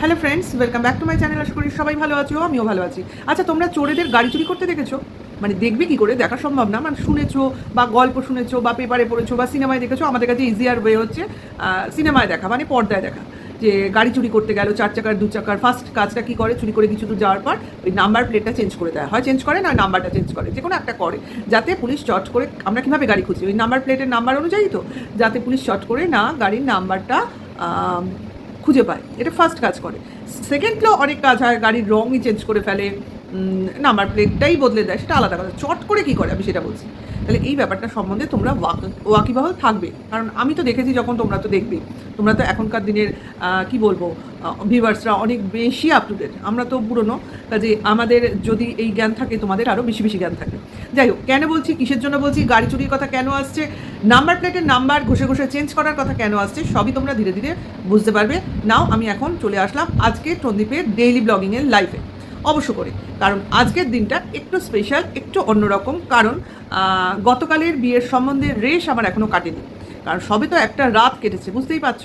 Hello friends welcome back to my channel আশা করি সবাই ভালো আছো, আমিও ভালো আছি। আচ্ছা তোমরা চোরেদের গাড়ি চুরি করতে দেখেছ? মানে দেখবে কি করে? দেখা সম্ভব না। মানে শুনেছো বা গল্প শুনেছো বা পেপারে পড়েছো বা সিনেমায় দেখেছ, আমাদের কাছে ইজিয়ার ওয়ে হচ্ছে সিনেমায় দেখা মানে পর্দায় দেখা। যে গাড়ি চুরি করতে গেল, চার চাকার, দু চাকার ফার্স্ট কাজটা কী করে? চুরি করে কিছু দূর যাওয়ার পর ওই নাম্বার প্লেটটা চেঞ্জ করে দেয়। হয় চেঞ্জ করে না নাম্বারটা চেঞ্জ করে। যে কোনো একটা করে। যাতে পুলিশ চট করে, আমরা কীভাবে গাড়ি খুঁজি? ওই নাম্বার প্লেটের নাম্বার অনুযায়ী তো? যাতে পুলিশ চট করে না গাড়ির নাম্বারটা খুঁজে পায়। এটা ফার্স্ট কাজ করে। সেকেন্ডও অনেক কাজ হয়, গাড়ির রঙই চেঞ্জ করে ফেলে। নাম্বার প্লেটটাই বদলে দেয়, সেটা আলাদা কথা। চট করে কি করে? আমি সেটা বলছি। তাহলে এই ব্যাপারটা সম্বন্ধে তোমরা ওয়াক- ওয়াকিবহাল থাকবে। কারণ আমি তো দেখেছি যখন তোমরা তো দেখবে, তোমরা তো এখনকার দিনের কি বলব ভিভার্সরা অনেক বেশি আপ টু ডেট আমরা তো পুরনো, কাজে আমাদের যদি এই জ্ঞান থাকে, তোমাদের আরও বেশি বেশি জ্ঞান থাকে যাই হোক, কেন বলছি, কিসের জন্য বলছি, গাড়ি চুরির কথা কেন আসছে নাম্বার প্লেটের নাম্বার ঘষে ঘষে চেঞ্জ করার কথা কেন আসছে, সবই তোমরা ধীরে ধীরে বুঝতে পারবে। নাও, আমি এখন চলে আসলাম আজকে টন্দীপের ডেইলি ব্লগিংয়ের লাইফে অবশ্য করে। কারণ আজকের দিনটা একটু স্পেশাল একটু অন্যরকম। কারণ গতকালের বিয়ের সম্বন্ধে রেশ আমার এখনও কাটেনি। কারণ সবে তো একটা রাত কেটেছে, বুঝতেই পারছ?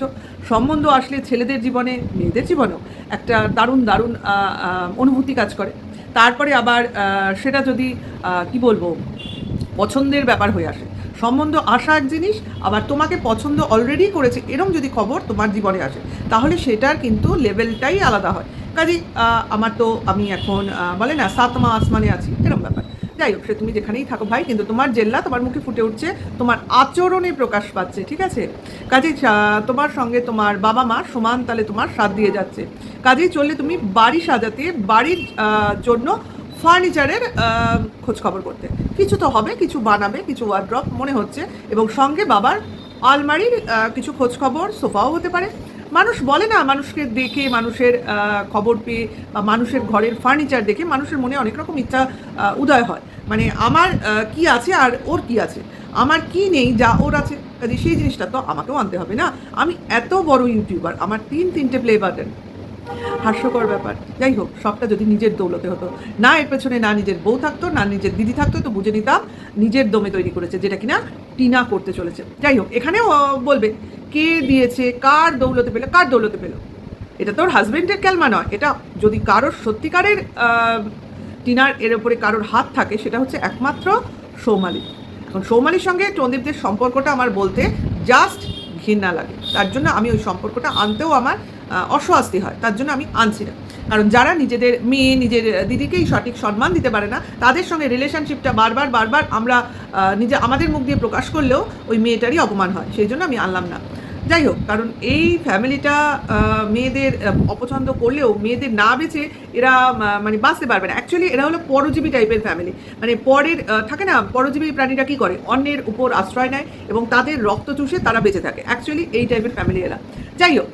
সম্বন্ধ আসলে ছেলেদের জীবনে, মেয়েদের জীবনেও একটা দারুণ দারুণ অনুভূতি কাজ করে। তারপরে আবার সেটা যদি কি বলব? পছন্দের ব্যাপার হয়ে আসে। সম্বন্ধ আসা এক জিনিস আবার তোমাকে পছন্দ অলরেডি করেছে এরম যদি খবর তোমার জীবনে আসে তাহলে সেটার কিন্তু লেভেলটাই আলাদা হয়। কাজেই আমার তো আমি এখন বলে না সাতমা আসমানে আছি এরম ব্যাপার। যাই হোক সে তুমি যেখানেই থাকো ভাই কিন্তু তোমার জেল্লা তোমার মুখে ফুটে উঠছে তোমার আচরণে প্রকাশ পাচ্ছে ঠিক আছে? আহ, তোমার সঙ্গে তোমার বাবা মা সমান তালে তোমার সাথ দিয়ে যাচ্ছে। কাজেই চললে তুমি বাড়ি সাজাতে বাড়ির জন্য ফার্নিচারের খোঁজ খবর করতে। কিছু তো হবে, কিছু বানাবে, কিছু ওয়ার্ড্রপ মনে হচ্ছে। এবং সঙ্গে বাবার আলমারির কিছু খোঁজ খবর সোফাও হতে পারে। মানুষ বলে না, মানুষকে দেখে, মানুষের খবর পেয়ে বা মানুষের ঘরের ফার্নিচার দেখে মানুষের মনে অনেক রকম ইচ্ছা উদয় হয়। মানে আমার কি আছে আর ওর কি আছে? আমার কি নেই যা ওর আছে? কাজে সেই জিনিসটা তো আমাকেও আনতে হবে না। আমি এত বড় ইউটিউবার, আমার তিন তিনটে প্লে বাটন হাস্যকর ব্যাপার। যাই হোক, সবটা যদি নিজের দৌলতে হতো। না এর পেছনে না নিজের বউ থাকতো, না নিজের দিদি থাকতো, তো বুঝে নিতাম নিজের দমে তৈরি করেছে, যেটা কিনা টিনা করতে চলেছে। যাই হোক, এখানেও বলবে, কে দিয়েছে, কার দৌলতে পেল, কার দৌলতে পেল? এটা তোর হাজবেন্ডের ক্যালমা নয়। এটা যদি কারোর সত্যিকারের টিনার এর উপরে কারোর হাত থাকে, সেটা হচ্ছে একমাত্র সৌমালি। এখন সৌমালির সঙ্গে চন্দীপদের সম্পর্কটা আমার বলতে জাস্ট ঘৃণা লাগে। তার জন্য আমি ওই সম্পর্কটা আনতেও আমার অস্বস্তি হয়, তার জন্য আমি আনছি না। কারণ যারা নিজেদের মেয়ে, নিজের দিদিকেই সঠিক সম্মান দিতে পারে না, তাদের সঙ্গে রিলেশনশিপটা বারবার বারবার আমরা নিজে আমাদের মুখ দিয়ে প্রকাশ করলেও ওই মেয়েটারই অপমান হয়, সেই জন্য আমি আনলাম না। যাই হোক কারণ এই ফ্যামিলিটা মেয়েদের অপছন্দ করলেও মেয়েদের না বেছে এরা মানে বাঁচতে পারবে না। অ্যাকচুয়ালি এরা হলো পরজীবী টাইপের ফ্যামিলি মানে পরের থাকে না, পরজীবী প্রাণীরা কি করে? অন্যের উপর আশ্রয় নেয় এবং তাদের রক্ত চুষে তারা বেঁচে থাকে। অ্যাকচুয়ালি এই টাইপের ফ্যামিলি এরা। যাই হোক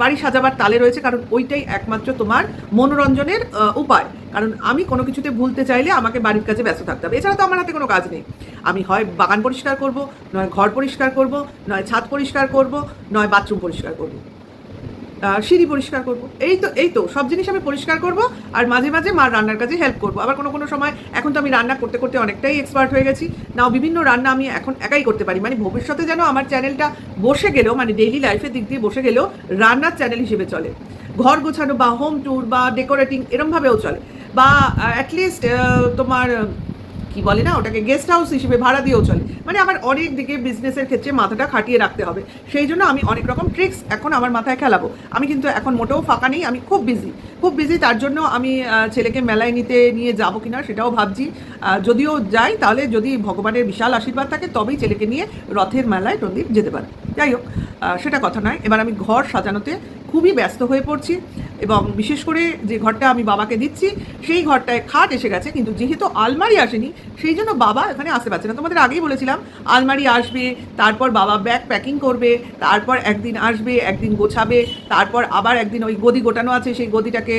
বাড়ি সাজাবার তালে রয়েছে, কারণ ওইটাই একমাত্র তোমার মনোরঞ্জনের উপায়। কারণ আমি কোনো কিছুতে ভুলতে চাইলে আমাকে বাড়ির কাছে ব্যস্ত থাকতে হবে। এছাড়া তো আমার হাতে কোনো কাজ নেই। আমি হয় বাগান পরিষ্কার করব, নয় ঘর পরিষ্কার করব, নয় ছাদ পরিষ্কার করব, নয় বাথরুম পরিষ্কার করব। সিঁড়ি পরিষ্কার করব। এই তো এই তো, সব জিনিস আমি পরিষ্কার করব আর মাঝে মাঝে মার রান্নার কাজে হেল্প করব। আবার কোনো কোনো সময় এখন তো আমি রান্না করতে করতে অনেকটাই এক্সপার্ট হয়ে গেছি। নাও বিভিন্ন রান্না আমি এখন একাই করতে পারি। মানে ভবিষ্যতে যেন আমার চ্যানেলটা বসে গেলেও মানে ডেইলি লাইফের দিক দিয়ে বসে গেলেও রান্নার চ্যানেল হিসেবে চলে। ঘর গোছানো বা হোম ট্যুর বা ডেকোরেটিং এরমভাবেও চলে। বা অ্যাটলিস্ট তোমার কি বলে না ওটাকে গেস্ট হাউস হিসেবে ভাড়া দিয়েও চলে। মানে আমার অনেক দিকে বিজনেসের ক্ষেত্রে মাথাটা খাটিয়ে রাখতে হবে। সেই জন্য আমি অনেক রকম ট্রিক্স এখন আমার মাথায় খেলাবো। আমি কিন্তু এখন মোটেও ফাঁকা নেই, আমি খুব বিজি খুব বিজি তার জন্য আমি ছেলেকে মেলায় নিতে নিয়ে যাব কিনা সেটাও ভাবছি। যদিও যাই, তাহলে যদি ভগবানের বিশাল আশীর্বাদ থাকে, তবেই ছেলেকে নিয়ে রথের মেলায় প্রদীপ যেতে পারে। যাই হোক সেটা কথা নয়। এবার আমি ঘর সাজানোতে খুবই ব্যস্ত হয়ে পড়ছি। এবং বিশেষ করে যে ঘরটা আমি বাবাকে দিচ্ছি, সেই ঘরটায় খাট এসে গেছে, কিন্তু যেহেতু আলমারি আসেনি, সেই জন্য বাবা এখানে আসতে পারছে না। তোমাদের আগেই বলেছিলাম, আলমারি আসবে, তারপর বাবা ব্যাগ প্যাকিং করবে, তারপর একদিন আসবে, একদিন গোছাবে, তারপর আবার একদিন ওই গদি গোটানো আছে, সেই গদিটাকে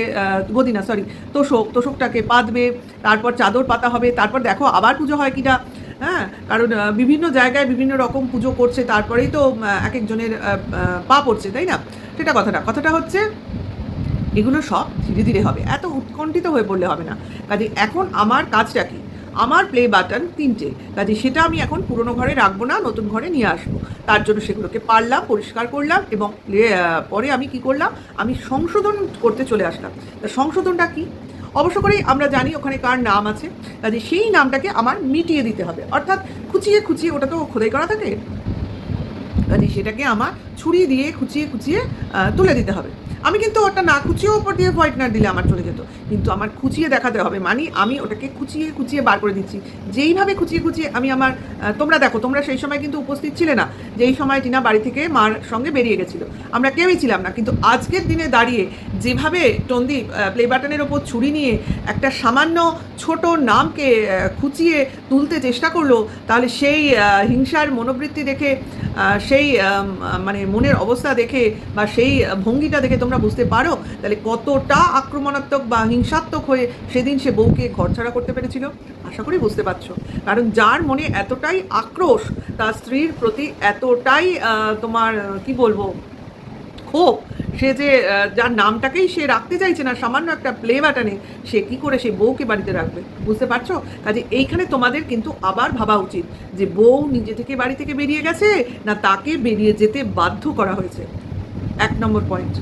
গদি না সরি তোষক, তোষকটাকে পাতবে, তারপর চাদর পাতা হবে, তারপর দেখো আবার পুজো হয় কিনা হ্যাঁ? কারণ বিভিন্ন জায়গায় বিভিন্ন রকম পুজো করছে, তারপরেই তো এক একজনের পা পড়ছে, তাই না? সেটা কথাটা। কথাটা হচ্ছে এগুলো সব ধীরে ধীরে হবে। এত উৎকণ্ঠিত হয়ে পড়লে হবে না। কাজে এখন আমার কাজটা কি? আমার প্লে বাটন তিনটে। কাজে সেটা আমি এখন পুরনো ঘরে রাখব না, নতুন ঘরে নিয়ে আসব। তার জন্য সেগুলোকে পারলাম, পরিষ্কার করলাম এবং পরে আমি কি করলাম? আমি সংশোধন করতে চলে আসলাম। তা সংশোধনটা কি? অবশ্য করেই আমরা জানি ওখানে কার নাম আছে। কাজে সেই নামটাকে আমার মিটিয়ে দিতে হবে। অর্থাৎ খুচিয়ে খুচিয়ে ওটা তো খোদাই করা থাকে। কাজে সেটাকে আমার ছুরি দিয়ে খুচিয়ে খুচিয়ে তুলে দিতে হবে। আমি কিন্তু ওটা না খুচিয়ে ওপর দিয়ে হোয়াইটনার দিলে আমার চলে যেত। কিন্তু আমার খুঁচিয়ে দেখাতে হবে। মানে আমি ওটাকে খুঁচিয়ে খুঁচিয়ে বার করে দিচ্ছি। যেইভাবে খুঁচিয়ে খুচিয়ে আমি আমার তোমরা দেখো, তোমরা সেই সময় কিন্তু উপস্থিত ছিলে না। যেই সময় টিনা বাড়ি থেকে মার সঙ্গে বেরিয়ে গেছিল। আমরা কেউই ছিলাম না। কিন্তু আজকের দিনে দাঁড়িয়ে যেভাবে টন্দীপ প্লে বাটনের ওপর ছুরি নিয়ে একটা সামান্য ছোট নামকে খুচিয়ে তুলতে চেষ্টা করল, তাহলে সেই হিংসার মনোবৃত্তি দেখে সেই মানে মনের অবস্থা দেখে বা সেই ভঙ্গিটা দেখে তোমরা বুঝতে পারো, তাহলে কতটা আক্রমণাত্মক বা হিংসাত্মক হয়ে সেদিন সে বউকে ঘরছাড়া করতে পেরেছিল। আশা করি বুঝতে পারছ। কারণ যার মনে এতটাই আক্রোশ, তার স্ত্রীর প্রতি এতটাই তোমার কি বলব, ক্ষোভ, সে যে যার নামটাকেই সে রাখতে চাইছে না, সামান্য একটা প্লে বাটনে সে কি করে সেই বউকে বাড়িতে রাখবে? বুঝতে পারছ? কাজে এইখানে তোমাদের কিন্তু আবার ভাবা উচিত যে বউ নিজে থেকে বাড়ি থেকে বেরিয়ে গেছে না তাকে বেরিয়ে যেতে বাধ্য করা হয়েছে। এক নম্বর পয়েন্ট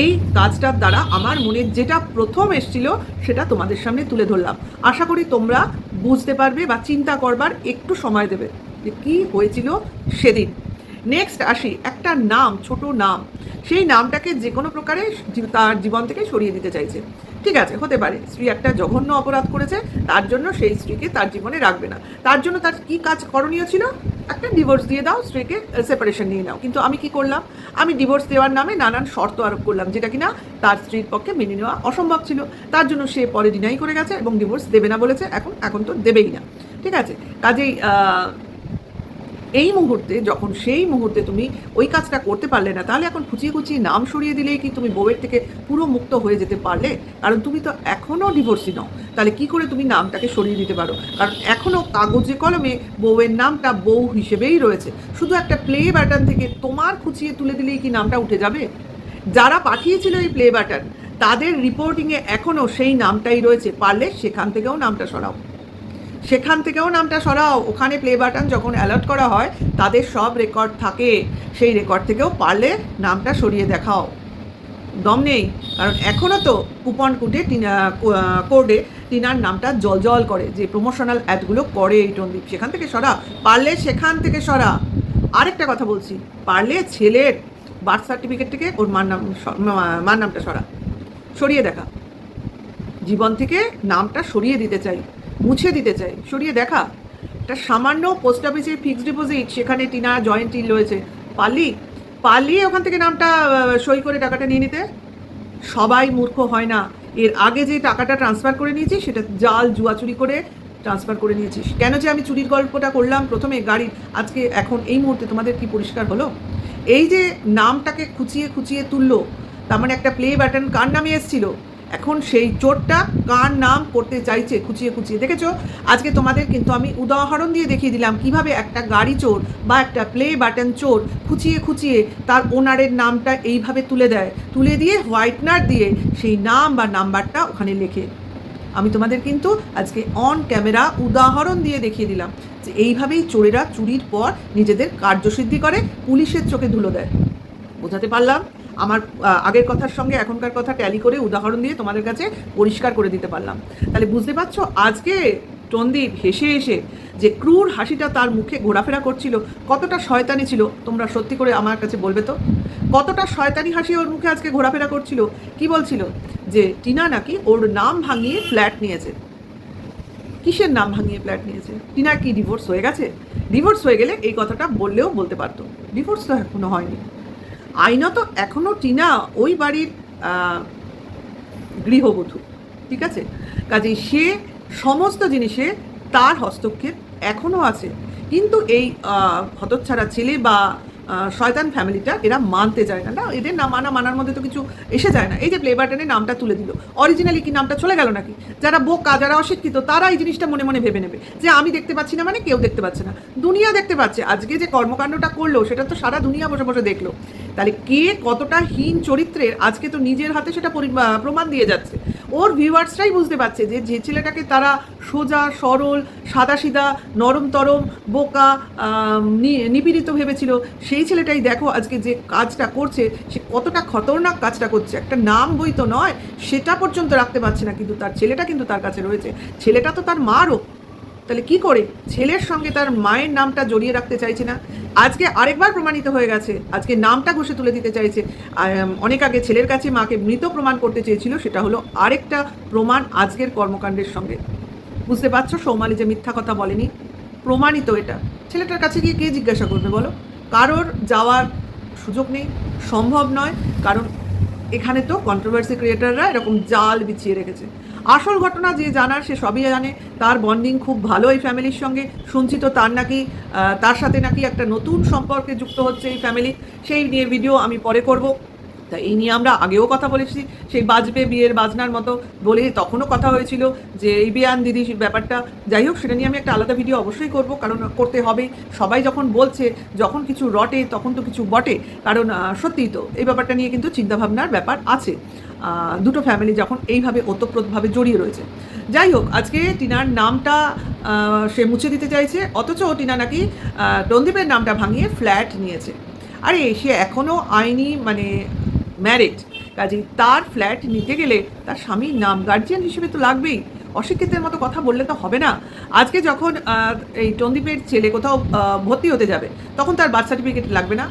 এই কাজটার দ্বারা আমার মনে যেটা প্রথম এসছিল, সেটা তোমাদের সামনে তুলে ধরলাম। আশা করি তোমরা বুঝতে পারবে বা চিন্তা করবার একটু সময় দেবে যে কী হয়েছিল সেদিন। নেক্সট আসি, একটা নাম, ছোট নাম। সেই নামটাকে যে কোনো প্রকারে তার জীবন থেকে সরিয়ে দিতে চাইছে। ঠিক আছে, হতে পারে স্ত্রী একটা জঘন্য অপরাধ করেছে, তার জন্য সেই স্ত্রীকে তার জীবনে রাখবে না। তার জন্য তার কি কাজ করণীয় ছিল? একটা ডিভোর্স দিয়ে দাও, স্ত্রীকে সেপারেশন নিয়ে নাও। কিন্তু আমি কি করলাম? আমি ডিভোর্স দেওয়ার নামে নানান শর্ত আরোপ করলাম, যেটা কিনা তার স্ত্রীর পক্ষে মেনে নেওয়া অসম্ভব ছিল। তার জন্য সে পরে ডিনাই করে গেছে এবং ডিভোর্স দেবে না বলেছে, এখন এখন তো দেবেই না। ঠিক আছে? কাজেই এই মুহূর্তে, যখন সেই মুহূর্তে তুমি ওই কাজটা করতে পারলে না, তাহলে এখন খুচিয়ে খুচিয়ে নাম সরিয়ে দিলেই কি তুমি বউয়ের থেকে পুরো মুক্ত হয়ে যেতে পারলে? কারণ তুমি তো এখনও ডিভোর্সি নও। তাহলে কি করে তুমি নামটাকে সরিয়ে দিতে পারো? কারণ এখনও কাগজে কলমে বউয়ের নামটা বউ হিসেবেই রয়েছে। শুধু একটা প্লে বাটন থেকে তোমার খুচিয়ে তুলে দিলেই কি নামটা উঠে যাবে? যারা পাঠিয়েছিল এই প্লে বাটন তাদের রিপোর্টিংয়ে এখনও সেই নামটাই রয়েছে। পারলে সেখান থেকেও নামটা সরাও। সেখান থেকেও নামটা সরাও। ওখানে প্লে বাটন যখন অ্যালার্ট করা হয়, তাদের সব রেকর্ড থাকে। সেই রেকর্ড থেকেও পারলে নামটা সরিয়ে দেখাও। দম নেই। কারণ এখনও তো কুপন কুটে কোডে টিনার নামটা জল জল করে। যে প্রমোশনাল অ্যাডগুলো করে এই টন্দীপ। সেখান থেকে সরা। পারলে সেখান থেকে সরা। আরেকটা কথা বলছি। পারলে ছেলের বার্থ সার্টিফিকেট থেকে ওর মার নাম মার নামটা সরা। সরিয়ে দেখা। জীবন থেকে নামটা সরিয়ে দিতে চাই। মুছে দিতে চাই। সরিয়ে দেখা। একটা সামান্য পোস্ট অফিসের ফিক্সড ডিপোজিট সেখানে টিনা জয়েন্ট ইল রয়েছে। পারলি? পারলি ওখান থেকে নামটা সই করে টাকাটা নিয়ে নিতে? সবাই মূর্খ হয় না। এর আগে যে টাকাটা ট্রান্সফার করে নিয়েছি, সেটা জাল জুয়া চুরি করে ট্রান্সফার করে নিয়েছিস কেন যে আমি চুরির গল্পটা করলাম প্রথমে? গাড়ি আজকে, এখন, এই মুহূর্তে তোমাদের কি পরিষ্কার হলো? এই যে নামটাকে খুচিয়ে খুচিয়ে তুললো, তার মানে একটা প্লে বাটন কার নামে এসেছিল? এখন সেই চোরটা কার নাম করতে চাইছে খুচিয়ে খুচিয়ে? দেখেছ? আজকে তোমাদের কিন্তু আমি উদাহরণ দিয়ে দেখিয়ে দিলাম কীভাবে একটা গাড়ি চোর বা একটা প্লে বাটন চোর খুচিয়ে খুচিয়ে তার ওনারের নামটা এইভাবে তুলে দেয়। তুলে দিয়ে হোয়াইটনার দিয়ে সেই নাম বা নাম্বারটা ওখানে লেখে। আমি তোমাদের কিন্তু আজকে অন ক্যামেরা উদাহরণ দিয়ে দেখিয়ে দিলাম যে এইভাবেই চোরেরা চুরির পর নিজেদের কার্যসিদ্ধি করে, পুলিশের চোখে ধুলো দেয়। বোঝাতে পারলাম? আমার আগের কথার সঙ্গে এখনকার কথা ট্যালি করে উদাহরণ দিয়ে তোমাদের কাছে পরিষ্কার করে দিতে পারলাম। তাহলে বুঝতে পারছ? আজকে টন্দীপ হেসে হেসে যে ক্রূর হাসিটা তার মুখে ঘোরাফেরা করছিল, কতটা শয়তানি ছিল, তোমরা সত্যি করে আমার কাছে বলবে তো? কতটা শয়তানি হাসি ওর মুখে আজকে ঘোরাফেরা করছিল? কি বলছিল? যে টিনা নাকি ওর নাম ভাঙিয়ে ফ্ল্যাট নিয়েছে। কিসের নাম ভাঙিয়ে ফ্ল্যাট নিয়েছে? টিনা কি ডিভোর্স হয়ে গেছে? ডিভোর্স হয়ে গেলে এই কথাটা বললেও বলতে পারতো। ডিভোর্স তো এখনও হয়নি। আইনত এখনও টিনা ওই বাড়ির গৃহবধূ, ঠিক আছে? কাজেই সে সমস্ত জিনিসে তার হস্তক্ষেপ এখনও আছে। কিন্তু এই হতচ্ছাড়া ছেলে বা শয়তান ফ্যামিলিটা এরা মানতে চায় না। না, এদের না মানা মানার মধ্যে তো কিছু এসে যায় না। এই যে প্লে বাটনে নামটা তুলে দিল। অরিজিনালি কি নামটা চলে গেল নাকি? যারা বোকা, যারা অশিক্ষিত, তারা এই জিনিসটা মনে মনে ভেবে নেবে যে আমি দেখতে পাচ্ছি না মানে কেউ দেখতে পাচ্ছে না। দুনিয়া দেখতে পাচ্ছে। আজকে যে কর্মকাণ্ডটা করল, সেটা তো সারা দুনিয়া বসে বসে দেখল। তাহলে কে কতটা হীন চরিত্রের? আজকে তো নিজের হাতে সেটা পরি- প্রমাণ দিয়ে যাচ্ছে। ওর ভিউয়ার্সরাই বুঝতে পারছে যে যে ছেলেটাকে তারা সোজা, সরল, সাদাসিধা, নরম তরম, বোকা নিপীড়িত ভেবেছিল, সেই ছেলেটাই দেখো আজকে যে কাজটা করছে, সে কতটা খতরনাক কাজটা করছে। একটা নাম বই তো নয়, সেটা পর্যন্ত রাখতে পারছে না, কিন্তু তার ছেলেটা কিন্তু তার কাছে রয়েছে। ছেলেটা তো তার মারও তাহলে কি করে? ছেলের সঙ্গে তার মায়ের নামটা জড়িয়ে রাখতে চাইছে না। আজকে আরেকবার প্রমাণিত হয়ে গেছে। আজকে নামটা ঘষে তুলে দিতে চাইছে। অনেক আগে ছেলের কাছে মাকে মৃত প্রমাণ করতে চেয়েছিল। সেটা হলো আরেকটা প্রমাণ আজকের কর্মকাণ্ডের সঙ্গে। বুঝতে পারছ? সৌমালি যে মিথ্যা কথা বলেনি, প্রমাণিত এটা। ছেলেটার কাছে গিয়ে কে জিজ্ঞাসা করবে বলো? কারোর যাওয়ার সুযোগ নেই। সম্ভব নয়। কারণ এখানে তো কন্ট্রোভার্সি ক্রিয়েটাররা এরকম জাল বিছিয়ে রেখেছে। আসল ঘটনা যে জানার, সে সবই জানে। তার বন্ডিং খুব ভালো এই ফ্যামিলির সঙ্গে। শুনছি তো তার নাকি তার সাথে নাকি একটা নতুন সম্পর্কে যুক্ত হচ্ছে এই ফ্যামিলি সেই নিয়ে ভিডিও আমি পরে করব। তা এই নিয়ে আমরা আগেও কথা বলেছি। সেই বাজবে বিয়ের বাজনার মতো বলে তখনও কথা হয়েছিল যে, এই বেয়ান দিদি ব্যাপারটা। যাই হোক, সেটা নিয়ে আমি একটা আলাদা ভিডিও অবশ্যই করব। কারণ করতে হবে। সবাই যখন বলছে, যখন কিছু রটে, তখন তো কিছু বটে। কারণ সত্যিই তো এই ব্যাপারটা নিয়ে কিন্তু চিন্তাভাবনার ব্যাপার আছে। দুটো ফ্যামিলি যখন এইভাবে ওতপ্রোতভাবে জড়িয়ে রয়েছে। যাই হোক, আজকে টিনার নামটা সে মুছে দিতে চাইছে, অথচ টিনা নাকি রন্দীপের নামটা ভাঙিয়ে ফ্ল্যাট নিয়েছে। আরে, সে এখনও আইনি মানে ম্যারিড কাজেই তার ফ্ল্যাট নিতে গেলে তার স্বামীর নাম গার্জিয়ান হিসেবে তো লাগবেই। অশিক্ষিতের মতো কথা বললে তো হবে না। আজকে যখন এই টন্দীপের ছেলে কোথাও ভর্তি হতে যাবে, তখন তার বার্থ সার্টিফিকেট লাগবে না।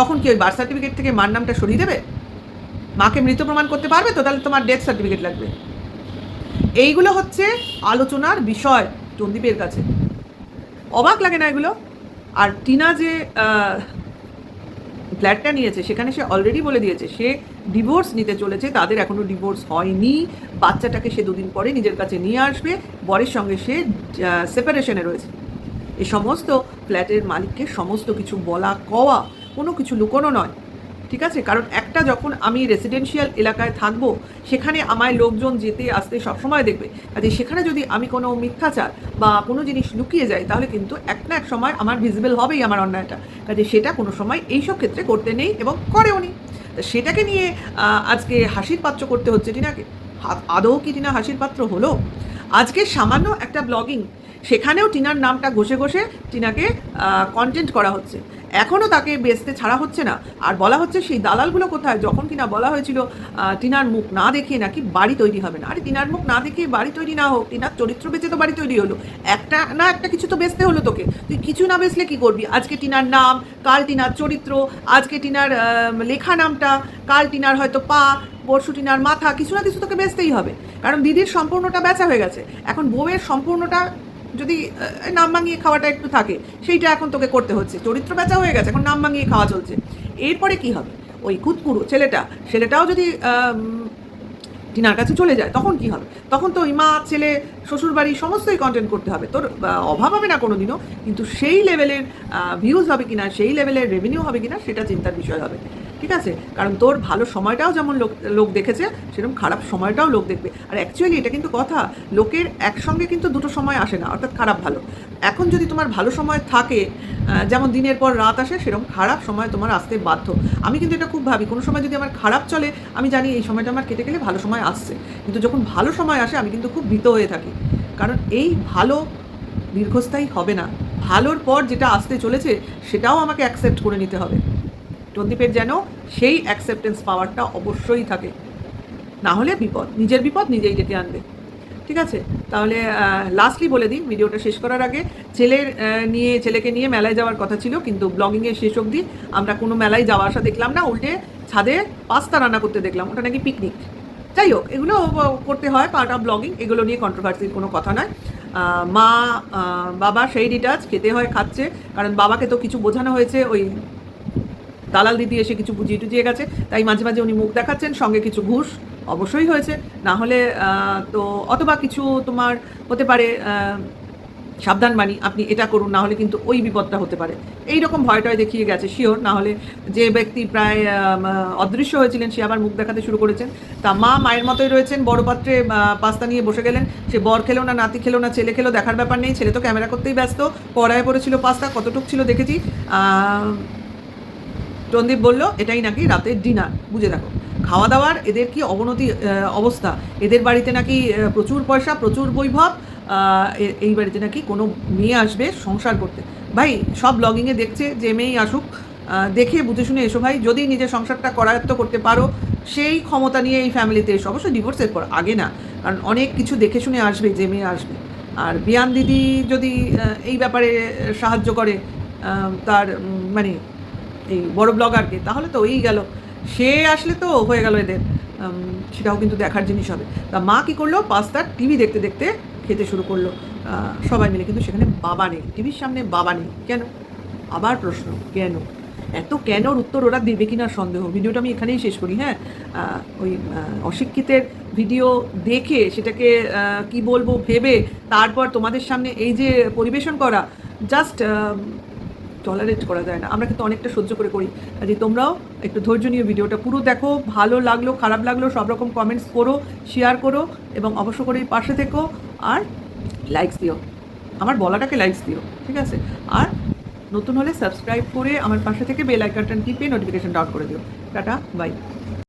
তখন কি ওই বার্থ সার্টিফিকেট থেকে মার নামটা সরিয়ে দেবে? মাকে মৃত প্রমাণ করতে পারবে তো? তাহলে তোমার ডেথ সার্টিফিকেট লাগবে। এইগুলো হচ্ছে আলোচনার বিষয় চন্দীপের কাছে। অবাক লাগে না এগুলো? আর টিনা যে ফ্ল্যাটটা নিয়েছে, সেখানে সে অলরেডি বলে দিয়েছে, সে ডিভোর্স নিতে চলেছে, তাদের এখনও ডিভোর্স হয়নি। বাচ্চাটাকে সে দুদিন পরে নিজের কাছে নিয়ে আসবে, বরের সঙ্গে সে সেপারেশনে রয়েছে। এ সমস্ত ফ্ল্যাটের মালিককে সমস্ত কিছু বলা, কওয়া, কোনো কিছু লুকোনো নয়। ঠিক আছে? কারণ একটা যখন আমি রেসিডেন্সিয়াল এলাকায় থাকব, সেখানে আমায় লোকজন যেতে আসতে সবসময় দেখবে। কাজে সেখানে যদি আমি কোনো মিথ্যাচার বা কোনো জিনিস লুকিয়ে যাই তাহলে কিন্তু এক না এক সময় আমার ভিজিবল হবেই আমার অন্যায়টা। কাজে সেটা কোনো সময় এইসব ক্ষেত্রে করতে নেই এবং করেও নি। সেটাকে নিয়ে আজকে হাসির পাত্র করতে হচ্ছে টিনাকে। আদৌ কি টিনা হাসির পাত্র হলো? আজকে সামান্য একটা ব্লগিং সেখানেও টিনার নামটা ঘষে ঘষে টিনাকে কন্টেন্ট করা হচ্ছে। এখনও তাকে বেচতে ছাড়া হচ্ছে না। আর বলা হচ্ছে সেই দালালগুলো কোথায়? যখন কিনা বলা হয়েছিল টিনার মুখ না দেখিয়ে নাকি বাড়ি তৈরি হবে না। আরে, টিনার মুখ না দেখিয়ে বাড়ি তৈরি না হোক, টিনার চরিত্র বেঁচে তো বাড়ি তৈরি হলো। একটা না একটা কিছু তো বেচতে হলো তোকে। তুই কিছু না বেচলে কি করবি? আজকে টিনার নাম, কাল টিনার চরিত্র, আজকে টিনার লেখা নামটা, কাল টিনার হয়তো পা, পরশু টিনার মাথা, কিছু না কিছু তোকে বেচতেই হবে। কারণ দিদির সম্পূর্ণটা বেচা হয়ে গেছে। এখন বউয়ের সম্পূর্ণটা যদি নাম ভাঙিয়ে খাওয়াটা একটু থাকে, সেইটা এখন তোকে করতে হচ্ছে। চরিত্র বেচা হয়ে গেছে, এখন নাম ভাঙিয়ে খাওয়া চলছে। এরপরে কি হবে? ওই কুতকুরু ছেলেটা, ছেলেটাও যদি টিনার কাছে চলে যায়, তখন কি হবে? তখন তো ওই মা, ছেলে, শ্বশুরবাড়ি সমস্তই কন্টেন্ট করতে হবে। তোর অভাব হবে না কোনো দিনও কিন্তু সেই লেভেলের ভিউজ হবে কিনা, সেই লেভেলের রেভিনিউ হবে কিনা, সেটা চিন্তার বিষয় হবে। ঠিক আছে? কারণ তোর ভালো সময়টাও যেমন লোক লোক দেখেছে, সেরকম খারাপ সময়টাও লোক দেখবে। আর অ্যাকচুয়ালি এটা কিন্তু কথা, লোকের একসঙ্গে কিন্তু দুটো সময় আসে না, অর্থাৎ খারাপ ভালো। এখন যদি তোমার ভালো সময় থাকে যেমন দিনের পর রাত আসে, সেরকম খারাপ সময় তোমার আসতে বাধ্য। আমি কিন্তু এটা খুব ভাবি, কোনো সময় যদি আমার খারাপ চলে, আমি জানি এই সময়টা আমার কেটে গেলে ভালো সময় আসছে। কিন্তু যখন ভালো সময় আসে, আমি কিন্তু খুব ভীত হয়ে থাকি। কারণ এই ভালো দীর্ঘস্থায়ী হবে না। ভালোর পর যেটা আসতে চলেছে, সেটাও আমাকে অ্যাকসেপ্ট করে নিতে হবে। টন্দীপের যেন সেই অ্যাকসেপ্টেন্স পাওয়ারটা অবশ্যই থাকে। না হলে বিপদ। নিজের বিপদ নিজেই ডেকে আনবে। ঠিক আছে? তাহলে লাস্টলি বলে দিই ভিডিওটা শেষ করার আগে আহ, নিয়ে ছেলেকে নিয়ে মেলায় যাওয়ার কথা ছিল কিন্তু ব্লগিংয়ের শেষ অবধি আমরা কোনো মেলায় যাওয়া আসা দেখলাম না উল্টে ছাদে পাস্তা রান্না করতে দেখলাম। ওটা নাকি পিকনিক যাই হোক এগুলো করতে হয় পার্ট অফ ব্লগিং এগুলো নিয়ে কন্ট্রোভার্সির কোনো কথা নয়। মা বাবা সেই ডিটাচ খেতে হয় খাচ্ছে কারণ বাবাকে তো কিছু বোঝানো হয়েছে ওই দালাল দিদি এসে কিছু বুঝিয়ে টুজিয়ে গেছে তাই মাঝে মাঝে উনি মুখ দেখাচ্ছেন সঙ্গে কিছু ঘুষ অবশ্যই হয়েছে। না হলে তো অথবা কিছু তোমার হতে পারে আহ, সাবধান বাণী আপনি এটা করুন না হলে কিন্তু ওই বিপদটা হতে পারে। এই রকম ভয়টয় দেখিয়ে গেছে শিওর। না হলে যে ব্যক্তি প্রায় অদৃশ্য হয়েছিলেন সে আবার মুখ দেখাতে শুরু করেছেন। তা মা মায়ের মতোই রয়েছেন বড় পাত্রে পাস্তা নিয়ে বসে গেলেন। সে বর খেলো না নাতি খেলো না ছেলে খেলো দেখার ব্যাপার নেই। ছেলে তো ক্যামেরা করতেই ব্যস্ত। পড়ায় পড়েছিল পাস্তা কতটুক ছিল দেখেছি। আহ, রন্দীপ বলল এটাই নাকি রাতের ডিনার বুঝে দেখো। খাওয়া দাওয়ার এদের কি অবনতি অবস্থা? এদের বাড়িতে নাকি প্রচুর পয়সা, প্রচুর বৈভব এই বাড়িতে নাকি কোনো মেয়ে আসবে সংসার করতে। ভাই, সব ব্লগিংয়ে দেখছে যে মেয়েই আসুক দেখে বুঝে শুনে এসো ভাই, যদি নিজের সংসারটা করায়ত্ত করতে পারো, সেই ক্ষমতা নিয়ে এই ফ্যামিলিতে এসো। অবশ্যই ডিভোর্সের পর, আগে না, কারণ অনেক কিছু দেখে শুনে আসবে যে মেয়ে আসবে। আর বিয়ান দিদি যদি এই ব্যাপারে সাহায্য করে তার মানে এই বড় ব্লগারকে তাহলে তো ওই গেল। সে আসলে তো হয়ে গেল এদের সেটাও কিন্তু দেখার জিনিস হবে। তা মা কী করল? পাস্তার টিভি দেখতে দেখতে খেতে শুরু করল। সবাই মিলে, কিন্তু সেখানে বাবা নেই। টিভির সামনে বাবা নেই। কেন? আবার প্রশ্ন, কেন? এত কেনর উত্তর ওরা দেবে কিনা সন্দেহ? ভিডিওটা আমি এখানেই শেষ করি হ্যাঁ? ওই অশিক্ষিতের ভিডিও দেখে সেটাকে কি বলব ভেবে, তারপর তোমাদের সামনে এই যে পরিবেশন করা জাস্ট টলারেট করা যায় না। আমরা কিন্তু অনেকটা সহ্য করে করি। কাজে তোমরাও একটু ধৈর্য নিয়ে ভিডিওটা পুরো দেখো, ভালো লাগল, খারাপ লাগল, সব রকম কমেন্টস করো শেয়ার করো এবং অবশ্য করে পাশে থেকো আর লাইকস দিও। আমার বলাটাকে লাইকস দিও, ঠিক আছে? আর নতুন হলে সাবস্ক্রাইব করে আমার পাশে থেকে বেল আইকনটা টিপে নোটিফিকেশন ডাউন করে দিও। Tata bye